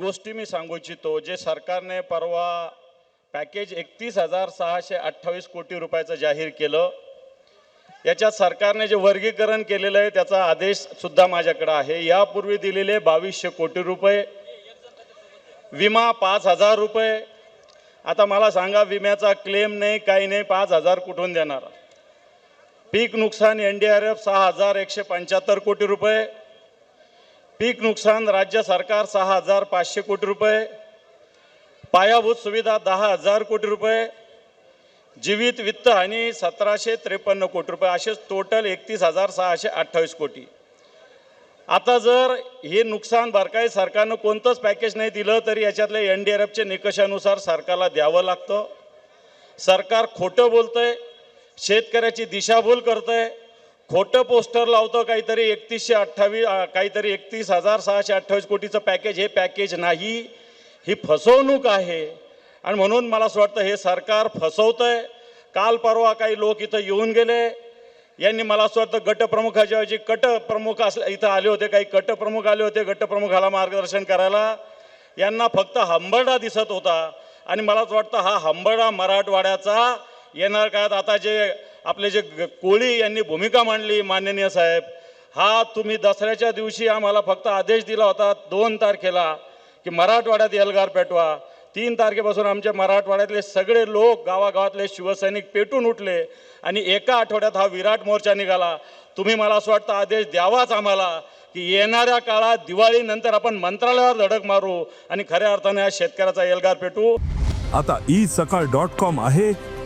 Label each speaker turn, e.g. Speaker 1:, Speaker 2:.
Speaker 1: गोष्टी मी सांगू इच्छितो जे सरकारने परवा पॅकेज एकतीस हजार सहाशे अठ्ठावीस कोटी रुपयाचं जाहीर केलं. याच्यात सरकारने जे वर्गीकरण केलेलं आहे त्याचा आदेश सुद्धा माझ्याकडे आहे. यापूर्वी दिलेले बावीसशे कोटी रुपये विमा पाच हजार रुपये. आता मला सांगा विम्याचा क्लेम नाही काही नाही पाच हजार कुठून देणार? पीक नुकसान एन डी आर एफ सहा हजार एकशे पंच्याहत्तर कोटी रुपये. पीक नुकसान राज्य सरकार सहा हजार पाचशे कोटी रुपये पायाभूत सुविधा दहा हजार कोटी रुपये जीवित वित्त हानी सतराशे त्रेपन्न कोटी रुपये असेच टोटल एकतीस हजार सहाशे अठ्ठावीस कोटी. आता जर हे नुकसान भरपाई सरकारनं कोणतंच पॅकेज नाही दिलं तरी याच्यातल्या एन डी आर एफच्या निकषानुसार सरकारला द्यावं लागतं. सरकार खोटं बोलतंय शेतकऱ्याची दिशाभूल करतंय खोटं पोस्टर लावतं काहीतरी एकतीसशे अठ्ठावीस काहीतरी एकतीस हजार सहाशे अठ्ठावीस कोटीचं पॅकेज हे पॅकेज नाही. ही फसवणूक आहे. आणि म्हणून मला असं वाटतं हे सरकार फसवतं आहे काल परवा काही लोक इथं येऊन गेले. यांनी मला असं वाटतं गटप्रमुखाच्या ऐवजी कट प्रमुख असल्या इथं आले होते काही कटप्रमुख आले होते गटप्रमुखाला मार्गदर्शन करायला. यांना फक्त हंबरडा दिसत होता. आणि मला असं वाटतं हा हंबरडा मराठवाड्याचा येणार काळात. आता जे आपले जे ग- कोळी यांनी भूमिका मांडली माननीय साहेब हा तुम्ही दसऱ्याच्या दिवशी आम्हाला फक्त आदेश दिला होता दोन तारखेला की मराठवाड्यात एल्गार पेटवा. तीन तारखेपासून आमच्या मराठवाड्यातले सगळे लोक गावागावातले शिवसैनिक पेटून उठले आणि एका आठवड्यात हा विराट मोर्चा निघाला. तुम्ही मला असं वाटतं आदेश द्यावाच आम्हाला की येणाऱ्या काळात दिवाळीनंतर आपण मंत्रालयावर धडक मारू आणि खऱ्या अर्थाने या शेतकऱ्याचा एल्गार पेटू.
Speaker 2: आता ई सकाळ डॉट कॉम आहे.